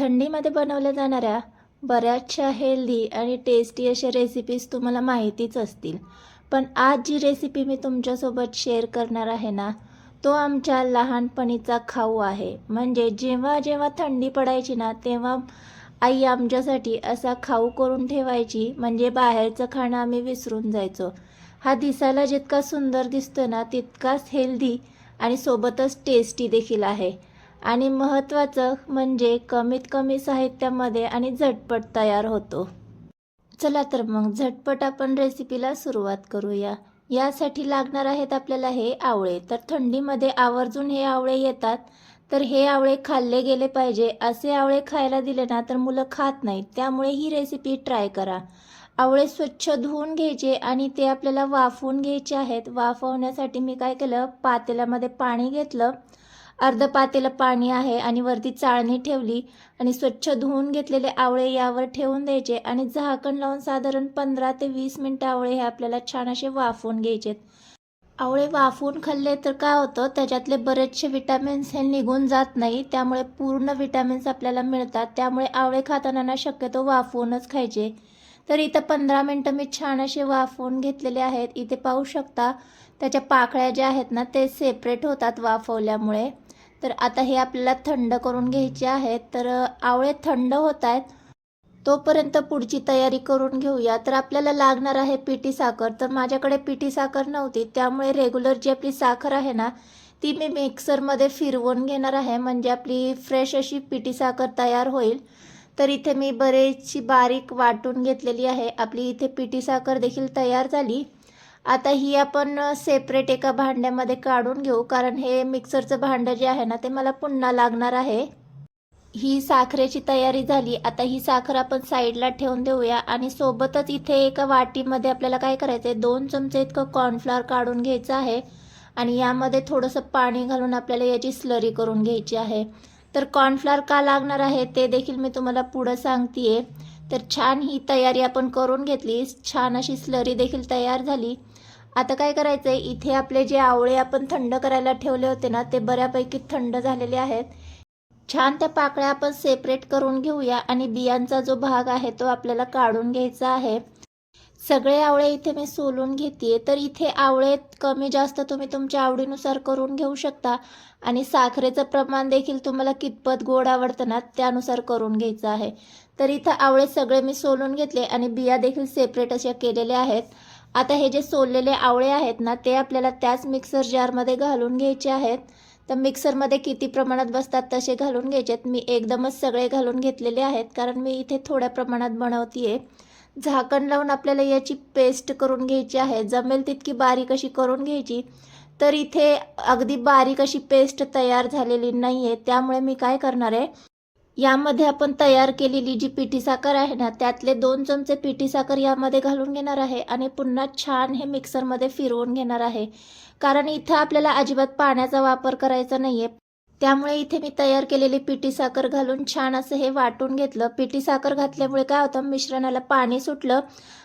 थंडीमध्ये बनवल्या जाणाऱ्या बऱ्याचशा हेल्दी आणि टेस्टी अशा रेसिपीज तुम्हाला माहितीच असतील. पण आज जी रेसिपी मी तुमच्यासोबत शेअर करणार आहे ना तो आमच्या लहानपणीचा खाऊ आहे. म्हणजे जेव्हा जेव्हा थंडी पडायची ना तेव्हा आई आमच्यासाठी असा खाऊ करून ठेवायची म्हणजे बाहेरचं खाणं आम्ही विसरून जायचो. हा दिसायला जितका सुंदर दिसतो ना तितकाच हेल्दी आणि सोबतच टेस्टी देखील आहे. आणि महत्त्वाचं म्हणजे कमीत कमी साहित्यामध्ये आणि झटपट तयार होतो. चला तर मग झटपट आपण रेसिपीला सुरुवात करूया. यासाठी लागणार आहेत आपल्याला हे आवळे. तर थंडीमध्ये आवर्जून हे आवळे येतात. तर हे आवळे खाल्ले गेले पाहिजे. असे आवळे खायला दिले ना तर मुलं खात नाहीत. त्यामुळे ही रेसिपी ट्राय करा. आवळे स्वच्छ धुवून घ्यायचे आणि ते आपल्याला वाफवून घ्यायचे आहेत. वाफवण्यासाठी मी काय केलं? पातेल्यामध्ये पाणी घेतलं. अर्ध पातेलं पाणी आहे आणि वरती चाळणी ठेवली आणि स्वच्छ धुवून घेतलेले आवळे यावर ठेवून द्यायचे आणि झाकण लावून साधारण पंधरा ते वीस मिनटं आवळे हे आपल्याला छान असे वाफवून घ्यायचेत. आवळे वाफवून खाल्ले तर काय होतं? त्याच्यातले बरेचसे विटॅमिन्स हे निघून जात नाही त्यामुळे पूर्ण विटॅमिन्स आपल्याला मिळतात. त्यामुळे आवळे खाताना ना शक्यतो वाफवूनच खायचे. तर इथं पंधरा मिनटं मी छान असे वाफवून घेतलेले आहेत. इथे पाहू शकता त्याच्या पाकळ्या ज्या आहेत ना ते सेपरेट होतात वाफवल्यामुळे. तर आता हे आपल्याला थंड करून घ्यायचे आहेत. तर आवळे थंड होत आहेत. तोपर्यंत पुढची तयारी करून घेऊया. तर आपल्याला लागणार आहे पिठी साखर. तर माझ्याकडे पिठी साखर नव्हती. त्यामुळे रेग्युलर जी आपली साखर आहे ना ती मी मिक्सरमध्ये फिरवून घेणार आहे. म्हणजे आपली फ्रेश अशी पिठी साखर तयार होईल. तर इथे मी बरेचशी बारीक वाटून घेतलेली आहे. आपली इथे पिठी साखर देखील तयार झाली. आता ही आपण सेपरेट एका भांड्यामध्ये काढून घेऊ कारण हे मिक्सरचं भांडं जे आहे ना ते मला पुन्हा लागणार आहे. ही साखरेची तयारी झाली. आता ही साखर आपण साईडला ठेवून देऊया आणि सोबतच इथे एका वाटीमध्ये आपल्याला काय करायचं आहे दोन चमचे इतकं कॉर्नफ्लॉवर काढून घ्यायचं आहे आणि यामध्ये थोडंसं पाणी घालून आपल्याला याची स्लरी करून घ्यायची आहे. तर कॉर्नफ्लॉवर का लागणार आहे ते देखील मी तुम्हाला पुढं सांगते तर छान ही तयारी आपण करून घेतली. छान अशी स्लरी देखील तयार झाली. आता काय करायचं आहे इथे आपले जे आवळे आपण थंड करायला ठेवले होते ना ते बऱ्यापैकी थंड झालेले आहेत. छान त्या पाकळ्या आपण सेपरेट करून घेऊया आणि बियांचा जो भाग आहे तो आपल्याला काढून घ्यायचा आहे. सगळे आवळे इथे मी सोलून घेते तर इथे आवळे कमी जास्त तुम्ही तुमच्या आवडीनुसार करून घेऊ शकता. आणि साखरेचं प्रमाण देखील तुम्हाला कितपत गोड आवडतं ना त्यानुसार करून घ्यायचं आहे. तर इथं आवळे सगळे मी सोलून घेतले आणि बिया देखील सेपरेट अशा केलेल्या आहेत. आता हे जे सोललेले आवळे आहेत ना ते आपल्याला त्याच मिक्सर जारमध्ये घालून घ्यायचे आहेत. तर मिक्सरमध्ये किती प्रमाणात बसतात तसे घालून घ्यायचे आहेत. मी एकदमच सगळे घालून घेतलेले आहेत कारण मी इथे थोड्या प्रमाणात बनवते झाकण लावून आपल्याला याची पेस्ट करून घ्यायची आहे. जमेल तितकी बारीक अशी करून घ्यायची. तर इथे अगदी बारीक अशी पेस्ट तयार झालेली नाही आहे त्यामुळे मी काय करणार आहे? यामध्ये आपण तयार केलेली जी पिठी साखर आहे ना त्यातले दोन चमचे पिठी साखर यामध्ये घालून घेणार आहे आणि पुन्हा छान हे मिक्सरमध्ये फिरवून घेणार आहे. कारण इथं आपल्याला अजिबात पाण्याचा वापर करायचा नाही आहे त्यामुळे इथे मी तयार केलेली पिठी साखर घालून छान असं हे वाटून घेतलं. पिठी साखर घातल्यामुळे काय होतं मिश्रणाला पाणी सुटलं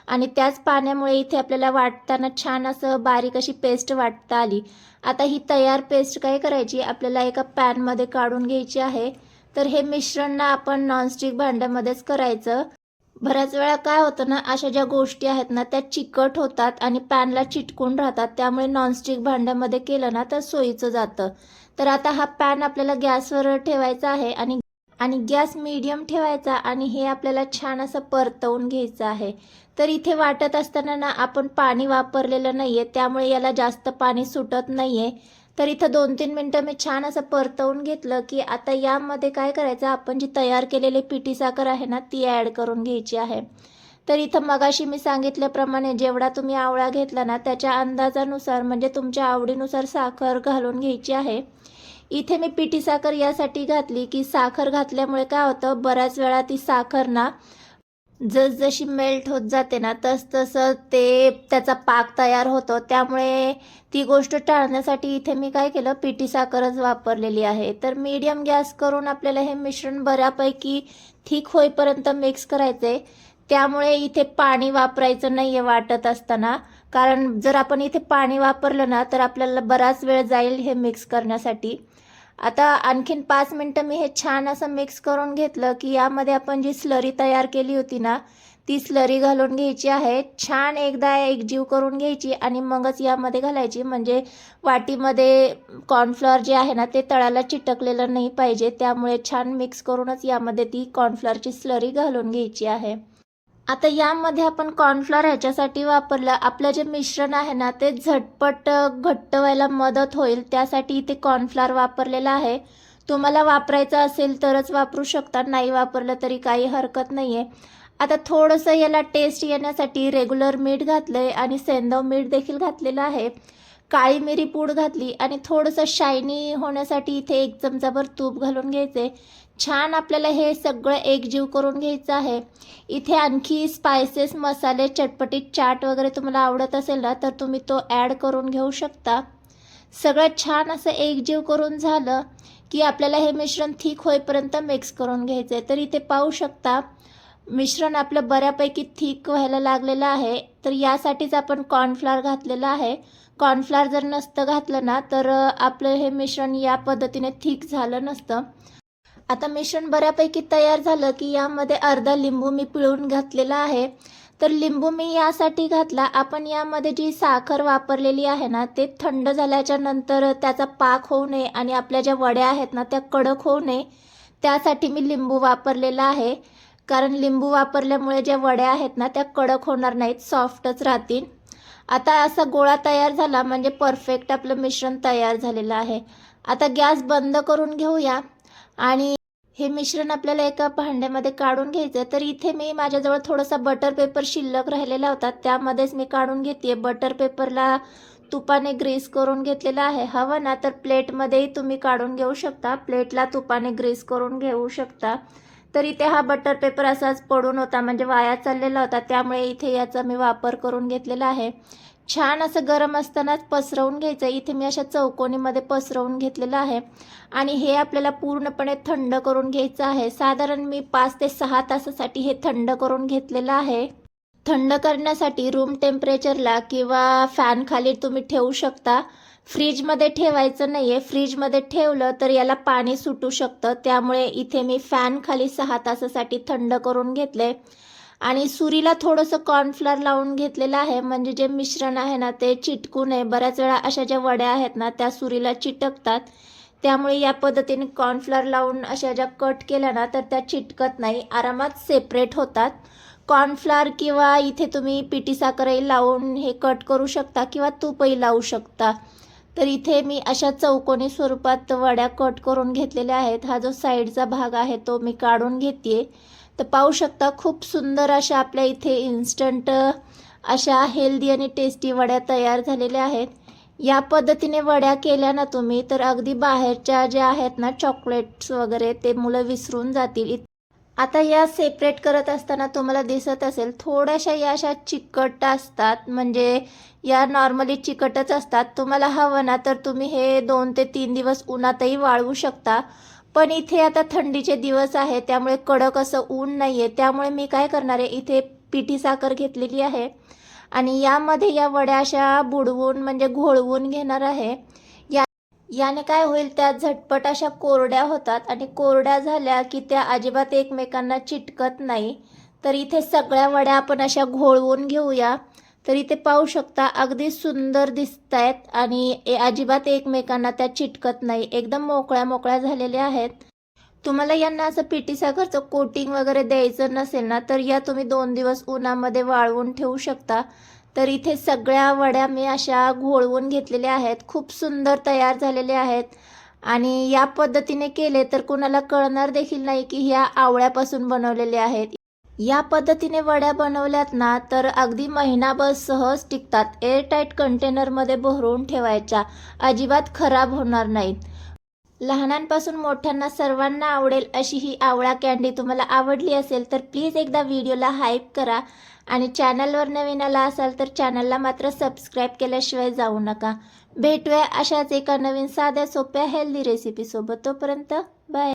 आणि त्याच पाण्यामुळे इथे आपल्याला वाटताना छान असं बारीक अशी पेस्ट वाटता आली. आता ही तयार पेस्ट काय करायची आपल्याला एका पॅनमध्ये काढून घ्यायची आहे. तर हे मिश्रण ना आपण नॉनस्टिक भांड्यामध्येच करायचं. बऱ्याच वेळा काय होतं ना अशा ज्या गोष्टी आहेत ना त्या चिकट होतात आणि पॅनला चिटकून राहतात. त्यामुळे नॉनस्टिक भांड्यामध्ये केलं ना तर सोयीचं जातं. तर आता हा पॅन आपल्याला गॅसवर ठेवायचा आहे आणि आणि गॅस मीडियम ठेवायचा आणि हे आपल्याला छान असं परतवून घ्यायचं आहे. तर इथे वाटत असताना ना आपण पाणी वापरलेलं नाही आहे त्यामुळे याला जास्त पाणी सुटत नाही आहे तर इथं दोन तीन मिनटं मी छान असं परतवून घेतलं की आता यामध्ये काय करायचं आपण जी तयार केलेली पिठी साखर आहे ना ती ॲड करून घ्यायची आहे. तर इथं मगाशी मी सांगितल्याप्रमाणे जेवढा तुम्ही आवळा घेतला ना त्याच्या अंदाजानुसार म्हणजे तुमच्या आवडीनुसार साखर घालून घ्यायची आहे. इथे मी पिठी साखर यासाठी घातली की साखर घातल्यामुळे काय होतं बऱ्याच वेळा ती साखर ना जसजशी मेल्ट होत जाते ना तस तसं ते त्याचा पाक तयार होतो. त्यामुळे ती गोष्ट टाळण्यासाठी इथे मी काय केलं पिठी साखरच वापरलेली आहे. तर मीडियम गॅस करून आपल्याला हे मिश्रण बऱ्यापैकी ठीक होईपर्यंत मिक्स करायचे. त्यामुळे इथे पाणी वापरायचं नाही आहे वाटत असताना. कारण जर आपण इथे पाणी वापरलं ना तर आपल्याला बराच वेळ जाईल हे मिक्स करण्यासाठी. आता आणखीन पाच मिनटं मी हे छान असं मिक्स करून घेतलं की यामध्ये आपण जी स्लरी तयार केली होती ना ती स्लरी घालून घ्यायची आहे. छान एकदा एकजीव करून घ्यायची आणि मगच यामध्ये घालायची. म्हणजे वाटीमध्ये कॉर्नफ्लॉवर जे आहे ना ते तळाला चिटकलेलं नाही पाहिजे. त्यामुळे छान मिक्स करूनच यामध्ये ती कॉर्नफ्लॉवरची स्लरी घालून घ्यायची आहे. आता यामध्ये आपण कॉर्नफ्लॉर ह्याच्यासाठी वापरलं. आपलं जे मिश्रण आहे ना ते झटपट घट्ट व्हायला मदत होईल. त्यासाठी इथे कॉर्नफ्लॉवर वापरलेला आहे. तुम्हाला वापरायचं असेल तरच वापरू शकता नाही वापरलं तरी काही हरकत नाही आहे आता थोडंसं याला टेस्ट येण्यासाठी रेग्युलर मीठ घातलं आहे आणि सेंदव मीठ देखील घातलेलं आहे. काळी मिरी पूड घातली आणि थोडंसं शायनी होण्यासाठी इथे एक चमचाभर तूप घालून घ्यायचे छान आपल्याला हे सगळं एकजीव करून घ्यायचं आहे. इथे आणखी स्पायसेस मसाले चटपटीत चाट वगैरे तुम्हाला आवडत असेल ना तर तुम्ही तो ॲड करून घेऊ शकता. सगळं छान असं एकजीव करून झालं की आपल्याला हे मिश्रण थिक होईपर्यंत मिक्स करून घ्यायचं आहे तर इथे पाहू शकता मिश्रण आपलं बऱ्यापैकी थिक व्हायला लागलेलं आहे. तर यासाठीच आपण कॉर्नफ्लॉवर घातलेलं आहे. कॉर्नफ्लॉवर जर नसतं घातलं ना तर आपलं हे मिश्रण या पद्धतीने थिक झालं नसतं. आता मिश्रण बऱ्यापैकी तयार झालं की यामध्ये अर्धा लिंबू मी पिळून घातलेला आहे. तर लिंबू मी यासाठी घातला. आपण यामध्ये जी साखर वापरलेली आहे ना ते थंड झाल्याच्यानंतर त्याचा पाक होऊ नये आणि आपल्या ज्या वड्या आहेत ना त्या कडक होऊ नये. त्यासाठी मी लिंबू वापरलेला आहे. कारण लिंबू वापरल्यामुळे ज्या वड्या आहेत ना त्या कडक होणार नाहीत सॉफ्टच राहतील. आता असा गोळा तयार झाला म्हणजे परफेक्ट आपलं मिश्रण तयार झालेलं आहे. आता गॅस बंद करून घेऊया. आणि हे मिश्रण आपल्याला एका भांड्यामध्ये काढून घ्यायचं तर इथे मी माझ्याजवळ थोडासा बटर पेपर शिल्लक राहिलेला होता. त्यामध्येच मी काढून घेते बटर पेपरला तुपाने ग्रीस करून घेतलेला आहे. हवं ना तर प्लेटमध्येही तुम्ही काढून घेऊ शकता. प्लेटला तुपाने ग्रीस करून घेऊ शकता. तर इथे हा बटर पेपर असाच पडून होता. म्हणजे वाया चाललेला होता. त्यामुळे इथे याचा मी वापर करून घेतलेला आहे. छान असं गरम असतानाच पसरवून घ्यायचं. इथे मी अशा चौकोनीमध्ये पसरवून घेतलेलं आहे. आणि हे आपल्याला पूर्णपणे थंड करून घ्यायचं आहे. साधारण मी पाच ते सहा तासासाठी हे थंड करून घेतलेलं आहे. थंड करण्यासाठी रूम टेम्परेचरला किंवा फॅन खाली तुम्ही ठेवू शकता. फ्रीजमध्ये ठेवायचं नाही आहे फ्रीजमध्ये ठेवलं तर याला पाणी सुटू शकतं. त्यामुळे इथे मी फॅन खाली सहा तासासाठी थंड करून घेतले. आणि सुरीला थोडंसं कॉर्नफ्लॉर लावून घेतलेलं आहे. म्हणजे जे मिश्रण आहे ना ते चिटकू नये बऱ्याच वेळा अशा ज्या वड्या आहेत ना त्या सुरीला चिटकतात. त्यामुळे या पद्धतीने कॉर्नफ्लॉर लावून अशा ज्या कट केल्या ना तर त्या चिटकत नाही. आरामात सेपरेट होतात. कॉर्नफ्लॉर किंवा इथे तुम्ही पिठी साखरही लावून हे कट करू शकता किंवा तूपही लावू शकता. तर इथे मी अशा चौकोनी स्वरूपात वड्या कट करून घेतलेल्या आहेत. हा जो साईडचा भाग आहे तो मी काढून घेते तर पाहू शकता खूप सुंदर अशा आपल्या इथे इन्स्टंट अशा हेल्दी आणि टेस्टी वड्या तयार झालेल्या आहेत. या पद्धतीने वड्या केल्या ना तुम्ही तर अगदी बाहेरच्या ज्या आहेत ना चॉकलेट्स वगैरे ते मुलं विसरून जातील. आता या सेपरेट करत असताना तुम्हाला दिसत असेल थोड्याशा या अशा चिकट असतात म्हणजे या नॉर्मली चिकटच असतात. तुम्हाला हवं ना तर तुम्ही हे दोन ते तीन दिवस उन्हातही वाळवू शकता. पण इथे आता थंडीचे दिवस आहे त्यामुळे कडक असं ऊन नाही आहे त्यामुळे मी काय करणार आहे इथे पिठी साखर घेतलेली आहे. आणि यामध्ये या वड्या अशा बुडवून म्हणजे घोळवून घेणार आहे. या याने काय होईल त्या झटपट अशा कोरड्या होतात आणि कोरड्या झाल्या की त्या अजिबात एकमेकांना चिटकत नाही. तर इथे सगळ्या वड्या आपण अशा घोळवून घेऊया. तर इथे पाहू शकता अगदी सुंदर दिसत आहेत आणि ए- अजिबात एकमेकांना त्या चिटकत नाही. एकदम मोकळ्या मोकळ्या झालेल्या आहेत. तुम्हाला यांना असं पिटी साखरचं कोटिंग वगैरे द्यायचं नसेल ना तर या तुम्ही दोन दिवस उन्हामध्ये वाळवून ठेवू शकता. तर इथे सगळ्या वड्या मी अशा घोळवून घेतलेल्या आहेत. खूप सुंदर तयार झालेल्या आहेत. आणि या पद्धतीने केले तर कुणाला कळणार देखील नाही की ह्या आवळ्यापासून बनवलेल्या आहेत. या पद्धतीने वड्या बनवल्यात ना तर अगदी महिनाभर सहज टिकतात. एअरटाईट कंटेनरमध्ये भरून ठेवायच्या. अजिबात खराब होणार नाहीत. लहानांपासून मोठ्यांना सर्वांना आवडेल अशी ही आवळा कॅन्डी तुम्हाला आवडली असेल तर प्लीज एकदा व्हिडिओला हाईप करा. आणि चॅनलवर नवीन आला असाल तर चॅनलला मात्र सबस्क्राईब केल्याशिवाय जाऊ नका. भेटूया अशाच एका नवीन साध्या सोप्या हेल्दी रेसिपीसोबत तोपर्यंत बाय